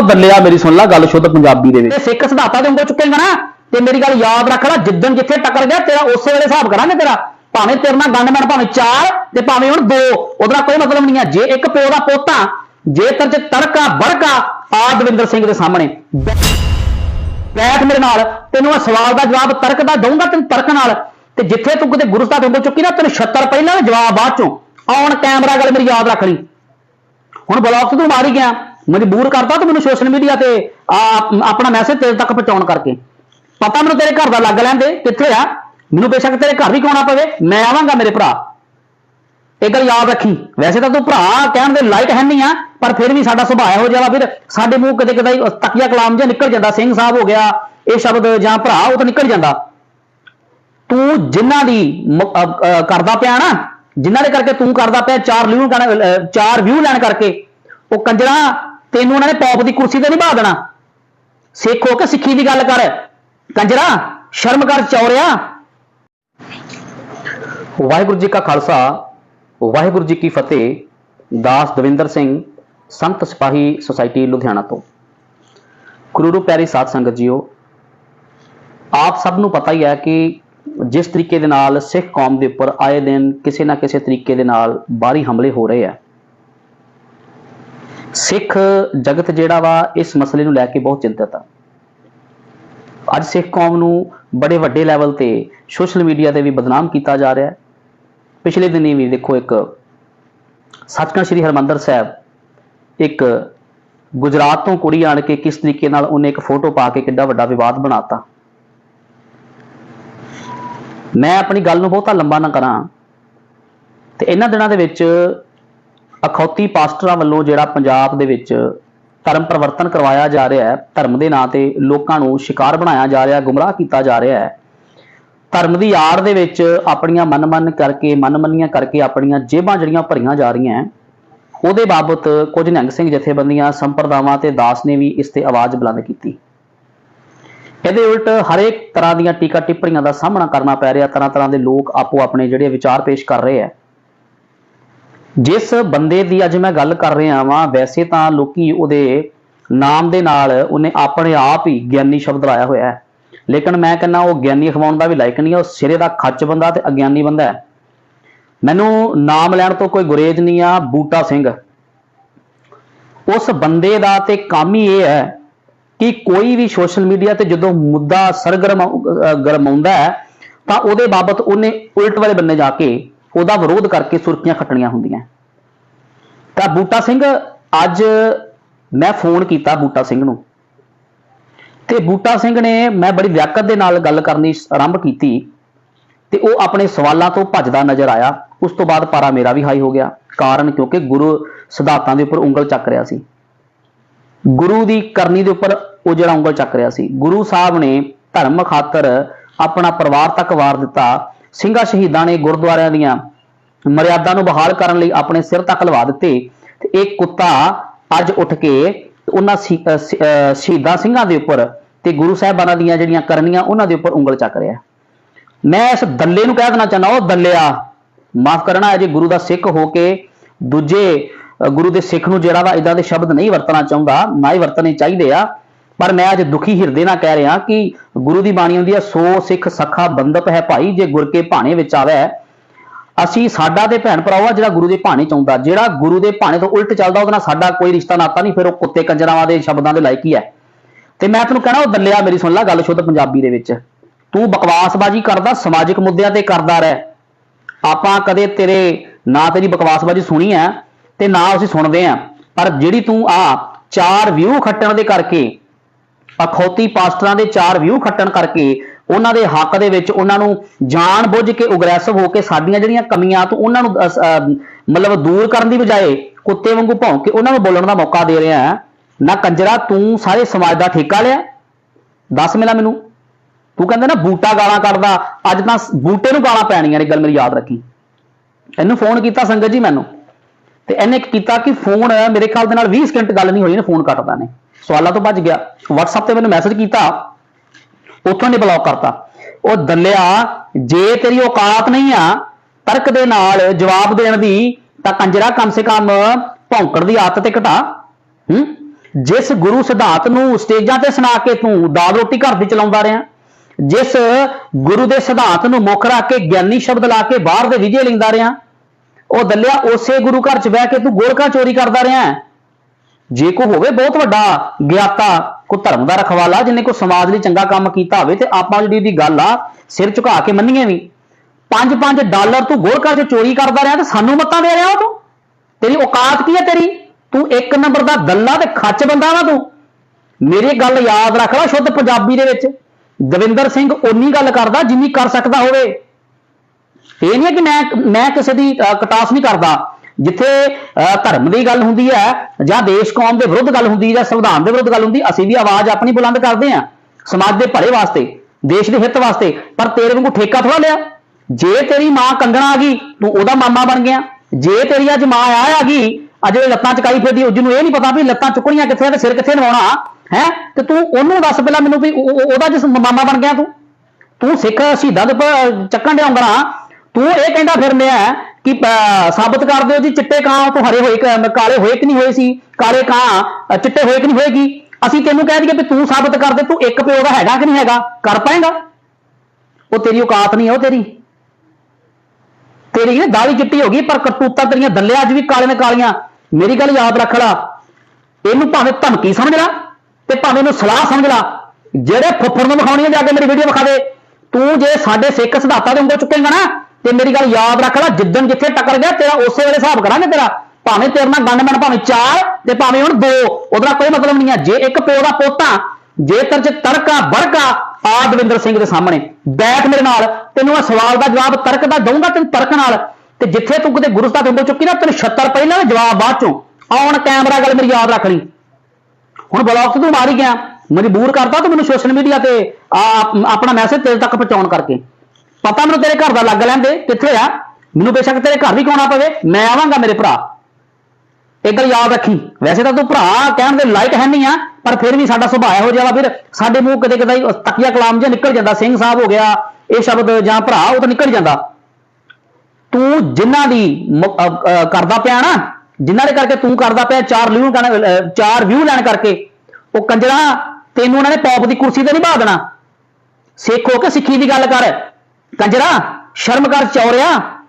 ਉਹ ਦੱਲਿਆ ਮੇਰੀ ਸੁਣ ਲੈ ਗੱਲ ਸ਼ੁੱਧ ਪੰਜਾਬੀ ਦੇ ਵਿੱਚ। ਤੇ ਸਿੱਖ ਸਿਧਾਂਤਾਂ ਤੇ ਉਂਗਲ ਚੁੱਕੇਗਾ ਨਾ, ਤੇ ਮੇਰੀ ਗੱਲ ਯਾਦ ਰੱਖ ਲੈ, ਜਿੱਦਣ ਜਿੱਥੇ ਟੱਕਰ ਗਿਆ, ਤੇਰਾ ਉਸੇ ਵੇਲੇ ਹਿਸਾਬ ਕਰਾਂਗੇ ਤੇਰਾ। ਭਾਵੇਂ ਤੇਰੇ ਨਾਲ ਗੰਡਮੈਨ ਭਾਵੇਂ ਚਾਰ, ਤੇ ਭਾਵੇਂ ਹੁਣ ਦੋ, ਉਹਦਾ ਕੋਈ ਮਤਲਬ ਨਹੀਂ ਹੈ ਜੇ ਇੱਕ ਪਿਓ ਦਾ ਪੋਤਾ ਜੇ ਤੇਰੇ ਚ ਤੜਕਾ ਬੜਕਾ ਆ ਦਵਿੰਦਰ ਸਿੰਘ ਦੇ ਸਾਹਮਣੇ। ਬੈਠ ਮੇਰੇ ਨਾਲ, ਤੈਨੂੰ ਇਹ ਸਵਾਲ ਦਾ ਜਵਾਬ ਤਰਕ ਦਾ ਦਊਂਗਾ, ਤੈਨੂੰ ਤਰਕ ਨਾਲ। ਤੇ ਜਿੱਥੇ ਤੂੰ ਕਿਤੇ ਗੁਰੂ ਸਾਹਿਬ ਉਂਗਲ ਚੁੱਕੀ ਨਾ, ਤੈਨੂੰ 76 ਪਹਿਲਾਂ ਤੇ ਜਵਾਬ ਬਾਅਦ ਚੋਂ। ਆਉਣ ਕੈਮਰਾ ਗੱਲ ਮੇਰੀ ਯਾਦ ਰੱਖ ਲਈ ਹੁਣ ਬਲੌਗ ਤੂੰ ਮਾਰ ਹੀ ਗਿਆ। ਮਜਬੂਰ ਕਰਦਾ ਤੂੰ ਮੈਨੂੰ ਸੋਸ਼ਲ ਮੀਡੀਆ ਤੇ ਆਪਣਾ ਮੈਸੇਜ ਤੇਰੇ ਤੱਕ ਪਹੁੰਚਾਉਣ ਕਰਕੇ। ਪਤਾ ਮੈਨੂੰ ਤੇਰੇ ਘਰ ਦਾ ਲੱਗ ਲੈਂਦੇ ਕਿੱਥੇ ਆ? ਮੈਨੂੰ ਬੇਸ਼ੱਕ ਤੇਰੇ ਘਰ ਵੀ ਕਿਉਂ ਪਵੇ? ਮੈਂ ਆਵਾਂਗਾ ਮੇਰੇ ਭਰਾ। ਇਹ ਗੱਲ ਯਾਦ ਰੱਖੀ। ਵੈਸੇ ਤਾਂ ਤੂੰ ਭਰਾ ਕਹਿਣ ਦੇ ਲਾਇਕ ਹੈ ਨਹੀਂ ਆ, ਪਰ ਫਿਰ ਵੀ ਸਾਡਾ ਸੁਭਾਅ ਹੋ ਜਿਹਾ ਫਿਰ ਸਾਡੇ ਮੂੰਹ ਕਦੇ ਕਦੇ ਤਕੀਆ ਕਲਾਮ ਜਿਹਾ ਨਿਕਲ ਜਾਂਦਾ। ਸਿੰਘ ਸਾਹਿਬ ਹੋ ਗਿਆ, ਇਹ ਸ਼ਬਦ ਜਾਂ ਭਰਾ, ਉਹ ਤਾਂ ਨਿਕਲ ਜਾਂਦਾ। ਤੂੰ ਜਿਨ੍ਹਾਂ ਦੀ ਕਰਦਾ ਪਿਆ ਨਾ ਜਿਨ੍ਹਾਂ ਦੇ ਕਰਕੇ ਤੂੰ ਕਰਦਾ ਪਿਆ, ਚਾਰ ਵਿਊ ਚਾਰ ਵਿਊ ਲੈਣ ਕਰਕੇ, ਉਹ ਕੰਜਰਾ ਤੈਨੂੰ ਉਹਨਾਂ ਨੇ ਪੌਪ ਦੀ ਕੁਰਸੀ ਤੇ ਨਹੀਂ ਬਾ ਦੇਣਾ। ਸਿੱਖ ਹੋ ਕੇ ਸਿੱਖੀ ਦੀ ਗੱਲ ਕਰ। ਕੰਜਰਾ, ਸ਼ਰਮ ਕਰ ਚੌਰਿਆ। ਵਾਹਿਗੁਰੂ ਜੀ ਕਾ ਖਾਲਸਾ, ਵਾਹਿਗੁਰੂ ਜੀ ਕੀ ਫਤਿਹ। ਦਾਸ ਦਵਿੰਦਰ ਸਿੰਘ, ਸੰਤ ਸਿਪਾਹੀ ਸੁਸਾਇਟੀ ਲੁਧਿਆਣਾ ਤੋਂ। ਗੁਰੂ ਪਿਆਰੀ ਸਾਧ ਸੰਗਤ ਜੀਓ, ਆਪ ਸਭ ਨੂੰ ਪਤਾ ਹੀ ਹੈ ਕਿ ਜਿਸ ਤਰੀਕੇ ਦੇ ਨਾਲ ਸਿੱਖ ਕੌਮ ਦੇ ਉੱਪਰ ਆਏ ਦਿਨ ਕਿਸੇ ਨਾ ਕਿਸੇ ਤਰੀਕੇ ਦੇ ਨਾਲ ਬਾਹਰੀ ਹਮਲੇ ਹੋ ਰਹੇ ਆ। ਸਿੱਖ ਜਗਤ ਜਿਹੜਾ ਵਾ, ਇਸ ਮਸਲੇ ਨੂੰ ਲੈ ਕੇ ਬਹੁਤ ਚਿੰਤਤ ਆ। ਅੱਜ ਸਿੱਖ ਕੌਮ ਨੂੰ ਬੜੇ ਵੱਡੇ ਲੈਵਲ ਤੇ ਸੋਸ਼ਲ ਮੀਡੀਆ ਤੇ ਵੀ ਬਦਨਾਮ ਕੀਤਾ ਜਾ ਰਿਹਾ ਹੈ। ਪਿਛਲੇ ਦਿਨੀ ਵੀ ਦੇਖੋ ਇੱਕ ਸੱਚਖੰਡ ਸ੍ਰੀ ਹਰਮੰਦਰ ਸਾਹਿਬ ਇੱਕ ਗੁਜਰਾਤ ਤੋਂ ਕੁੜੀ ਆਣ ਕੇ ਕਿਸ ਤਰੀਕੇ ਨਾਲ ਉਹਨੇ ਇੱਕ ਫੋਟੋ ਪਾ ਕੇ ਕਿੱਡਾ ਵੱਡਾ ਵਿਵਾਦ ਬਣਾਤਾ। ਮੈਂ ਆਪਣੀ ਗੱਲ ਨੂੰ ਬਹੁਤਾ ਲੰਬਾ ਨਾ ਕਰਾਂ। ਤੇ ਇਹਨਾਂ ਦਿਨਾਂ ਦੇ ਵਿੱਚ ਅਖੌਤੀ ਪਾਸਟਰਾਂ ਵੱਲੋਂ ਜਿਹੜਾ ਪੰਜਾਬ ਦੇ ਵਿੱਚ ਧਰਮ ਪਰਿਵਰਤਨ ਕਰਵਾਇਆ ਜਾ ਰਿਹਾ ਹੈ, ਧਰਮ ਦੇ ਨਾਂ ਤੇ ਲੋਕਾਂ ਨੂੰ ਸ਼ਿਕਾਰ ਬਣਾਇਆ ਜਾ ਰਿਹਾ, ਗੁੰਮਰਾਹ ਕੀਤਾ ਜਾ ਰਿਹਾ ਹੈ। ਧਰਮ ਦੀ ਆੜ ਦੇ ਵਿੱਚ ਆਪਣੀਆਂ ਮਨਮਨ ਕਰਕੇ, ਮਨਮਨੀਆਂ ਕਰਕੇ ਆਪਣੀਆਂ ਜੇਬਾਂ ਜਿਹੜੀਆਂ ਭਰੀਆਂ ਜਾ ਰਹੀਆਂ ਉਹਦੇ ਬਾਬਤ ਕੁਝ ਨਿਹੰਗ ਸਿੰਘ ਜਥੇਬੰਦੀਆਂ, ਸੰਪਰਦਾਵਾਂ ਤੇ ਦਾਸ ਨੇ ਵੀ ਇਸ ਤੇ ਆਵਾਜ਼ ਬੁਲੰਦ ਕੀਤੀ। ਇਹਦੇ ਉਲਟ ਹਰੇਕ ਤਰ੍ਹਾਂ ਦੀਆਂ ਟੀਕਾ ਟਿੱਪਣੀਆਂ ਦਾ ਸਾਹਮਣਾ ਕਰਨਾ ਪੈ ਰਿਹਾ ਤਰ੍ਹਾਂ ਤਰ੍ਹਾਂ ਦੇ ਲੋਕ ਆਪੋ ਆਪਣੇ ਜਿਹੜੇ ਵਿਚਾਰ ਪੇਸ਼ ਕਰ ਰਹੇ ਆ ਜਿਸ ਬੰਦੇ ਦੀ ਅੱਜ ਮੈਂ ਗੱਲ ਕਰ ਰਿਹਾ ਵਾਂ, ਵੈਸੇ ਤਾਂ ਲੋਕੀ ਉਹਦੇ ਨਾਮ ਦੇ ਨਾਲ ਉਹਨੇ ਆਪਣੇ ਆਪ ਹੀ ਗਿਆਨੀ ਸ਼ਬਦ ਲਾਇਆ ਹੋਇਆ ਹੈ। ਲੇਕਿਨ ਮੈਂ ਕਹਿੰਦਾ ਉਹ ਗਿਆਨੀ ਖਵਾਉਣ ਦਾ ਵੀ ਲਾਇਕ ਨਹੀਂ ਹੈ, ਉਹ ਸਿਰੇ ਦਾ ਖੱਚ ਬੰਦਾ ਤੇ ਅਗਿਆਨੀ ਬੰਦਾ ਹੈ। ਮੈਨੂੰ ਨਾਮ ਲੈਣ ਤੋਂ ਕੋਈ ਗੁਰੇਜ ਨਹੀਂ ਆ, ਬੂਟਾ ਸਿੰਘ। ਉਸ ਬੰਦੇ ਦਾ ਤੇ ਕੰਮ ਹੀ ਇਹ ਹੈ ਕਿ ਕੋਈ ਵੀ ਸੋਸ਼ਲ ਮੀਡੀਆ ਤੇ ਜਦੋਂ ਮੁੱਦਾ ਸਰਗਰਮ ਗਰਮਾਉਂਦਾ ਹੈ, ਤਾਂ ਉਹਦੇ ਬਾਬਤ ਉਹਨੇ ਉਲਟ ਵਾਲੇ ਬੰਨੇ ਜਾ ਕੇ ਉਹਦਾ ਵਿਰੋਧ ਕਰਕੇ ਸੁਰਖੀਆਂ ਖੱਟਣੀਆਂ ਹੁੰਦੀਆਂ। ਤਾਂ ਬੂਟਾ ਸਿੰਘ, ਅੱਜ ਮੈਂ ਫੋਨ ਕੀਤਾ ਬੂਟਾ ਸਿੰਘ ਨੂੰ। ਤੇ ਬੂਟਾ ਸਿੰਘ ਨੇ ਮੈਂ ਬੜੀ ਵਿਆਕਤ ਦੇ ਨਾਲ ਗੱਲ ਕਰਨੀ ਆਰੰਭ ਕੀਤੀ ਤੇ ਉਹ ਆਪਣੇ ਸਵਾਲਾਂ ਤੋਂ ਭੱਜਦਾ ਨਜ਼ਰ ਆਇਆ। ਉਸ ਤੋਂ ਬਾਅਦ ਪਾਰਾ ਮੇਰਾ ਵੀ ਹਾਈ ਹੋ ਗਿਆ, ਕਾਰਨ ਕਿਉਂਕਿ ਗੁਰੂ ਸਿਧਾਂਤਾਂ ਦੇ ਉੱਪਰ ਉਂਗਲ ਚੱਕ ਰਿਹਾ ਸੀ। ਗੁਰੂ ਦੀ ਕਰਨੀ ਦੇ ਉੱਪਰ ਉਹ ਜਿਹੜਾ ਉਂਗਲ ਚੱਕ ਰਿਹਾ ਸੀ। ਗੁਰੂ ਸਾਹਿਬ ਨੇ ਧਰਮ ਖਾਤਰ ਆਪਣਾ ਪਰਿਵਾਰ ਤੱਕ ਵਾਰ ਦਿੱਤਾ। ਸਿੰਘਾਂ ਸ਼ਹੀਦਾਂ ਨੇ ਗੁਰਦੁਆਰਿਆਂ ਦੀਆਂ ਮਰਿਆਦਾ ਨੂੰ ਬਹਾਲ ਕਰਨ ਲਈ ਆਪਣੇ ਸਿਰ ਤੱਕ ਲਵਾ ਦਿੱਤੇ ਤੇ ਇਹ ਕੁੱਤਾ ਅੱਜ ਉੱਠ ਕੇ ਉਹਨਾਂ ਸ਼ਹੀ- ਸ਼ਹੀਦਾਂ ਸਿੰਘਾਂ ਦੇ ਉੱਪਰ ਤੇ ਗੁਰੂ ਸਾਹਿਬਾਨਾਂ ਦੀਆਂ ਜਿਹੜੀਆਂ ਕਰਨੀਆਂ ਉਹਨਾਂ ਦੇ ਉੱਪਰ ਉਂਗਲ ਚੱਕ ਰਿਹਾ ਮੈਂ ਇਸ ਦੱਲੇ ਨੂੰ ਕਹਿ ਦੇਣਾ ਚਾਹੁੰਦਾ, ਉਹ ਦੱਲਿਆ, ਮਾਫ ਕਰਨਾ, ਅਜੇ ਗੁਰੂ ਦਾ ਸਿੱਖ ਹੋ ਕੇ ਦੂਜੇ ਗੁਰੂ ਦੇ ਸਿੱਖ ਨੂੰ ਜਿਹੜਾ ਵਾ ਇਦਾਂ ਦੇ ਸ਼ਬਦ ਨਹੀਂ ਵਰਤਣਾ ਚਾਹੁੰਦਾ, ਨਾ ਹੀ ਵਰਤਣੇ ਚਾਹੀਦੇ ਆ। ਪਰ ਮੈਂ ਅੱਜ ਦੁਖੀ ਹਿਰਦੇ ਨਾਲ ਕਹਿ ਰਿਹਾ ਕਿ ਗੁਰੂ ਦੀ ਬਾਣੀ ਹੁੰਦੀ ਹੈ, ਸੋ ਸਿੱਖ ਸਖਾ ਬੰਦਪ ਹੈ ਭਾਈ, ਜੇ ਗੁਰ ਕੇ ਭਾਣੇ ਵਿੱਚ ਆਵੇ। ਅਸੀਂ ਸਾਡਾ ਤੇ ਭੈਣ ਭਰਾ ਆ ਜਿਹੜਾ ਗੁਰੂ ਦੇ ਭਾਣੇ ਚ ਆਉਂਦਾ। ਜਿਹੜਾ ਗੁਰੂ ਦੇ ਭਾਣੇ ਤੋਂ ਉਲਟ ਚੱਲਦਾ, ਉਹਦੇ ਨਾਲ ਸਾਡਾ ਕੋਈ ਰਿਸ਼ਤਾ ਨਾਤਾ ਨਹੀਂ, ਫਿਰ ਉਹ ਕੁੱਤੇ ਕੰਜਰਾਵਾਂ ਦੇ ਸ਼ਬਦਾਂ ਦੇ ਲਾਇਕ ਹੀ ਹੈ। ਤੇ ਮੈਂ ਤੈਨੂੰ ਕਹਿਣਾ, ਉਹ ਦੱਲਿਆ ਮੇਰੀ ਸੁਣ ਲੈ ਗੱਲ ਸ਼ੁੱਧ ਪੰਜਾਬੀ ਦੇ ਵਿੱਚ। ਤੂੰ ਬਕਵਾਸਬਾਜੀ ਕਰਦਾ, ਸਮਾਜਿਕ ਮੁੱਦਿਆਂ ਤੇ ਕਰਦਾ ਰਹਿ। ਆਪਾਂ ਕਦੇ ਤੇਰੇ ਨਾ ਤੇਰੀ ਬਕਵਾਸਬਾਜੀ ਸੁਣੀ ਆ ਤੇ ਨਾ ਅਸੀਂ ਸੁਣਦੇ ਆ ਪਰ ਜਿਹੜੀ ਤੂੰ ਆ ਚਾਰ ਵਿਊ ਖੱਟਣ ਦੇ ਕਰਕੇ ਅਖੌਤੀ ਪਾਸਟਰਾਂ ਦੇ ਚਾਰ ਵਿਊ ਖੱਟਣ ਕਰਕੇ ਉਹਨਾਂ ਦੇ ਹੱਕ ਦੇ ਵਿੱਚ ਉਹਨਾਂ ਨੂੰ ਜਾਣ ਬੁੱਝ ਕੇ ਉਗਰੈਸਿਵ ਹੋ ਕੇ ਸਾਡੀਆਂ ਜਿਹੜੀਆਂ ਕਮੀਆਂ ਤੋਂ ਉਹਨਾਂ ਨੂੰ ਮਤਲਬ ਦੂਰ ਕਰਨ ਦੀ ਬਜਾਏ ਕੁੱਤੇ ਵਾਂਗੂ ਭੌਂ ਕੇ ਉਹਨਾਂ ਨੂੰ ਬੋਲਣ ਦਾ ਮੌਕਾ ਦੇ ਰਿਹਾ ਹੈ। ਨਾ ਕੰਜਰਾ, ਤੂੰ ਸਾਰੇ ਸਮਾਜ ਦਾ ਠੇਕਾ ਲਿਆ? ਦੱਸ ਮਿਲਾ ਮੈਨੂੰ। ਤੂੰ ਕਹਿੰਦਾ ਨਾ ਬੂਟਾ ਗਾਲਾਂ ਕੱਢਦਾ। ਅੱਜ ਤਾਂ ਬੂਟੇ ਨੂੰ ਗਾਲਾਂ ਪੈਣੀਆਂ ਨੇ ਗੱਲ ਮੇਰੀ ਯਾਦ ਰੱਖੀ। ਇਹਨੂੰ ਫੋਨ ਕੀਤਾ ਸੰਗਤ ਜੀ ਮੈਨੂੰ। ਤੇ ਇਹਨੇ ਕੀਤਾ ਕਿ ਫੋਨ ਮੇਰੇ ਖਿਆਲ ਦੇ ਨਾਲ 20 ਸਕਿੰਟ ਗੱਲ ਨਹੀਂ ਹੋਈ ਨੇ ਫੋਨ ਕੱਟਦਾ ਨੇ। ਸਵਾਲਾਂ ਤੋਂ ਭੱਜ ਗਿਆ। WhatsApp ਤੇ ਮੈਨੂੰ ਮੈਸੇਜ ਕੀਤਾ। ਉੱਥੋਂ ਨੇ ਬਲੌਕ ਕਰਤਾ। ਉਹ ਦੱਲਿਆ, ਜੇ ਤੇਰੀ ਔਕਾਤ ਨਹੀਂ ਆ ਤਰਕ ਦੇ ਨਾਲ ਜਵਾਬ ਦੇਣ ਦੀ, ਤਾਂ ਕੰਜਰਾ ਕਮ ਸੇ ਕਮ ਭੌਂਕੜ ਦੀ ਆਦਤ ਤੇ ਘਟਾ। ਹੂੰ? ਜਿਸ ਗੁਰੂ ਸਿਧਾਂਤ ਨੂੰ ਸਟੇਜਾਂ ਤੇ ਸੁਣਾ ਕੇ ਤੂੰ ਦਾਲ ਰੋਟੀ ਘਰ ਦੀ ਚਲਾਉਂਦਾ ਰਿਹਾ, ਜਿਸ ਗੁਰੂ ਦੇ ਸਿਧਾਂਤ ਨੂੰ ਮੁੱਖ ਰੱਖ ਕੇ ਗਿਆਨੀ ਸ਼ਬਦ ਲਾ ਕੇ ਬਾਹਰ ਦੇ ਵਿਜੇ ਲੈਂਦਾ ਰਿਹਾ, ਉਹ ਦੱਲਿਆ, ਉਸੇ ਗੁਰੂ ਘਰ ਚ ਬਹਿ ਕੇ ਤੂੰ ਗੋਲਕਾ ਚੋਰੀ ਕਰਦਾ ਰਿਹਾ। ਜੇ ਕੋ ਹੋਵੇ ਬਹੁਤ ਵੱਡਾ ਗਿਆਤਾ ਕੋ ਧਰਮ ਦਾ ਰਖਵਾਲਾ ਜਿਹਨੇ ਕੋ ਸਮਾਜ ਲਈ ਚੰਗਾ ਕੰਮ ਕੀਤਾ ਹੋਵੇ ਤੇ ਆਪਾਂ ਜਿਹੜੀ ਦੀ ਗੱਲ ਆ ਸਿਰ ਝੁਕਾ ਕੇ ਮੰਨੀਏ ਵੀ 5-5 ਡਾਲਰ ਤੂੰ ਗੋਲ ਕਰਕੇ ਚੋਰੀ ਕਰਦਾ ਰਿਹਾ ਤੇ ਸਾਨੂੰ ਮੱਤਾਂ ਦੇ ਰਿਹਾ ਤੂੰ? ਤੇਰੀ ਔਕਾਤ ਕੀ ਹੈ ਤੇਰੀ? ਤੂੰ ਇੱਕ ਨੰਬਰ ਦਾ ਦੱਲਾ ਤੇ ਖੱਚ ਬੰਦਾ ਵਾ ਤੂੰ। ਮੇਰੀ ਗੱਲ ਯਾਦ ਰੱਖ ਲੈ ਸ਼ੁੱਧ ਪੰਜਾਬੀ ਦੇ ਵਿੱਚ। ਦਵਿੰਦਰ ਸਿੰਘ ਓਨੀ ਗੱਲ ਕਰਦਾ ਜਿੰਨੀ ਕਰ ਸਕਦਾ ਹੋਵੇ। ਇਹ ਨਹੀਂ ਹੈ ਕਿ ਮੈਂ ਮੈਂ ਕਿਸੇ ਦੀ ਅਹ, ਕਟਾਸ ਨਹੀਂ ਕਰਦਾ। ਜਿੱਥੇ ਅਹ, ਧਰਮ ਦੀ ਗੱਲ ਹੁੰਦੀ ਹੈ ਜਾਂ ਦੇਸ਼ ਕੌਮ ਦੇ ਵਿਰੁੱਧ ਗੱਲ ਹੁੰਦੀ ਜਾਂ ਸੰਵਿਧਾਨ ਦੇ ਵਿਰੁੱਧ ਗੱਲ ਹੁੰਦੀ ਅਸੀਂ ਵੀ ਆਵਾਜ਼ ਆਪਣੀ ਬੁਲੰਦ ਕਰਦੇ ਹਾਂ ਸਮਾਜ ਦੇ ਭਲੇ ਵਾਸਤੇ ਦੇਸ਼ ਦੇ ਹਿੱਤ ਵਾਸਤੇ ਪਰ ਤੇਰੇ ਵਾਂਗੂ ਠੇਕਾ ਥੋੜਾ ਲਿਆ। ਜੇ ਤੇਰੀ ਮਾਂ ਕੰਗਣਾ ਆ ਗਈ ਤੂੰ ਉਹਦਾ ਮਾਮਾ ਬਣ ਗਿਆ। ਜੇ ਤੇਰੀ ਅੱਜ ਮਾਂ ਆ ਆ ਗਈ ਅੱਜ ਇਹ ਲੱਤਾਂ ਚਕਾਈ ਫਿਰਦੀ ਉਹ ਜਿਹਨੂੰ ਇਹ ਨਹੀਂ ਪਤਾ ਵੀ ਲੱਤਾਂ ਚੁੱਕਣੀਆਂ ਕਿੱਥੇ ਆ ਤੇ ਸਿਰ ਕਿੱਥੇ ਨਵਾਉਣਾ ਹੈ? ਤੇ ਤੂੰ ਉਹਨੂੰ ਦੱਸ ਪਹਿਲਾਂ ਮੈਨੂੰ ਵੀ ਉਹਦਾ ਜਿਸ ਮਾਮਾ ਬਣ ਗਿਆ ਤੂੰ। ਤੂੰ ਸਿੱਖ ਸ਼ਹੀਦਾਂ ਦੇ ਚੱਕਣ ਦੇ ਉਂਗਲਾਂ ਤੂੰ ਇਹ ਕਹਿੰਦਾ ਫਿਰ ਮੈਂ ਕਿ ਅਹ, ਸਾਬਤ ਕਰ ਦਿਓ ਜੀ ਚਿੱਟੇ ਕਾਂ ਤੋਂ ਹਰੇ ਹੋਏ ਕਾਲੇ ਹੋਏ ਕਿ ਨਹੀਂ ਹੋਏ ਸੀ? ਕਾਲੇ ਕਾਂ ਚਿੱਟੇ ਹੋਏ ਕਿ ਨਹੀਂ ਹੋਏਗੀ? ਅਸੀਂ ਤੈਨੂੰ ਕਹਿ ਦਈਏ ਵੀ ਤੂੰ ਸਾਬਤ ਕਰ ਦੇ ਤੂੰ ਇੱਕ ਪਿਓ ਦਾ ਹੈਗਾ ਕਿ ਨਹੀਂ ਹੈਗਾ? ਕਰ ਪਾਏਗਾ? ਉਹ ਤੇਰੀ ਔਕਾਤ ਨਹੀਂ ਉਹ ਤੇਰੀ। ਤੇਰੀ ਨਾ ਦਾੜੀ ਚਿੱਟੀ ਹੋ ਗਈ ਪਰ ਕਰਤੂਤਾਂ ਤੇਰੀਆਂ ਦੱਲੇ ਅੱਜ ਵੀ ਕਾਲੇ ਨੇ ਕਾਲੀਆਂ। ਮੇਰੀ ਗੱਲ ਯਾਦ ਰੱਖ ਲੈ। ਇਹਨੂੰ ਭਾਵੇਂ ਧਮਕੀ ਸਮਝ ਲੈ ਤੇ ਭਾਵੇਂ ਇਹਨੂੰ ਸਲਾਹ ਸਮਝ ਲੈ। ਜਿਹੜੇ ਫੁੱਫੜ ਨੂੰ ਵਿਖਾਉਣੀਆਂ ਹੈ ਜਾ ਕੇ ਮੇਰੀ ਵੀਡੀਓ ਵਿਖਾ ਦੇ। ਤੂੰ ਜੇ ਸਾਡੇ ਸਿੱਖ ਸਿਧਾਂਤਾਂ ਦੇ ਉਂਗਲ ਚੁੱਕੇਂਗਾ ਨਾ ਤੇ ਮੇਰੀ ਗੱਲ ਯਾਦ ਰੱਖ ਲੈ, ਜਿੱਦਣ ਜਿੱਥੇ ਟੱਕਰ ਗਿਆ, ਤੇਰਾ ਉਸੇ ਵੇਲੇ ਹਿਸਾਬ ਕਰਾਂਗੇ ਤੇਰਾ। ਭਾਵੇਂ ਤੇਰੇ ਨਾਲ ਗੰਡਮੈਨ ਭਾਵੇਂ ਚਾਰ, ਤੇ ਭਾਵੇਂ ਹੁਣ ਦੋ, ਉਹਦਾ ਕੋਈ ਮਤਲਬ ਨਹੀਂ ਹੈ ਜੇ ਇੱਕ ਪਿਓ ਦਾ ਪੋਤਾ, ਜੇ ਤੇਰੇ ਚ ਤੜਕਾ ਬੜਕਾ ਆ ਦਵਿੰਦਰ ਸਿੰਘ ਦੇ ਸਾਹਮਣੇ। ਬੈਠ ਮੇਰੇ ਨਾਲ, ਤੈਨੂੰ ਮੈਂ ਸਵਾਲ ਦਾ ਜਵਾਬ ਤਰਕ ਦਾ ਦਊਂਗਾ, ਤੈਨੂੰ ਤਰਕ ਨਾਲ। ਤੇ ਜਿੱਥੇ ਤੂੰ ਕਿਤੇ ਗੁਰੂ ਸਾਹਿਬ ਦੇ ਚੁੱਕੀ ਨਾ, ਤੈਨੂੰ 76 ਪਹਿਲਾਂ ਤੇ ਜਵਾਬ ਬਾਅਦ ਚੋਂ। ਆਉਣ ਕੈਮਰਾ ਗੱਲ ਮੇਰੀ ਯਾਦ ਰੱਖ ਲਈ। ਹੁਣ ਬਲੌਗ ਤੂੰ ਮਾਰੀ ਗਿਆ। ਮਜਬੂਰ ਕਰਦਾ ਤੂੰ ਮੈਨੂੰ ਸੋਸ਼ਲ ਮੀਡੀਆ ਤੇ ਆਪਣਾ ਮੈਸੇਜ ਤੇਰੇ ਤੱਕ ਪਹੁੰਚਾਉਣ ਕਰਕੇ। ਪਤਾ ਮੈਨੂੰ ਤੇਰੇ ਘਰ ਦਾ ਲੱਗ ਲੈਂਦੇ, ਕਿੱਥੇ ਆ? ਮੈਨੂੰ ਬੇਸ਼ੱਕ ਤੇਰੇ ਘਰ ਵੀ ਕਿਉਂ ਪਵੇ, ਮੈਂ ਆਵਾਂਗਾ ਮੇਰੇ ਭਰਾ। ਇੱਕ ਗੱਲ ਯਾਦ ਰੱਖੀ, ਵੈਸੇ ਤਾਂ ਤੂੰ ਭਰਾ, ਕਹਿਣ ਦੇ ਲਾਇਕ ਹੈ ਨਹੀਂ ਆ, ਪਰ ਫਿਰ ਵੀ ਸਾਡਾ ਸੁਭਾਅ ਇਹੋ ਜਿਹਾ ਵਾ ਫਿਰ ਸਾਡੇ ਮੂੰਹ ਕਦੇ ਕਦੇ ਤਕੀਆ ਕਲਾਮ ਜਿਹਾ ਨਿਕਲ ਜਾਂਦਾ, ਸਿੰਘ ਸਾਹਿਬ ਹੋ ਗਿਆ, ਇਹ ਸ਼ਬਦ ਜਾਂ ਭਰਾ, ਉਹ ਤਾਂ ਨਿਕਲ ਜਾਂਦਾ। ਤੂੰ ਜਿਨ੍ਹਾਂ ਦੀ ਕਰਦਾ ਪਿਆ ਨਾ ਜਿਨ੍ਹਾਂ ਦੇ ਕਰਕੇ ਤੂੰ ਕਰਦਾ ਪਿਆ, ਚਾਰ ਵਿਊ ਚਾਰ ਵਿਊ ਲੈਣ ਕਰਕੇ, ਉਹ ਕੰਜਰਾ, ਤੈਨੂੰ ਉਹਨਾਂ ਨੇ ਪੌਪ ਦੀ ਕੁਰਸੀ ਤੇ ਨਹੀਂ ਬਾਹ ਦੇਣਾ। ਸਿੱਖ ਹੋ ਕੇ ਸਿੱਖੀ ਦੀ ਗੱਲ ਕਰ। ਕੰਜਰਾ ਸ਼ਰਮ ਕਰ ਚੌਰਿਆ।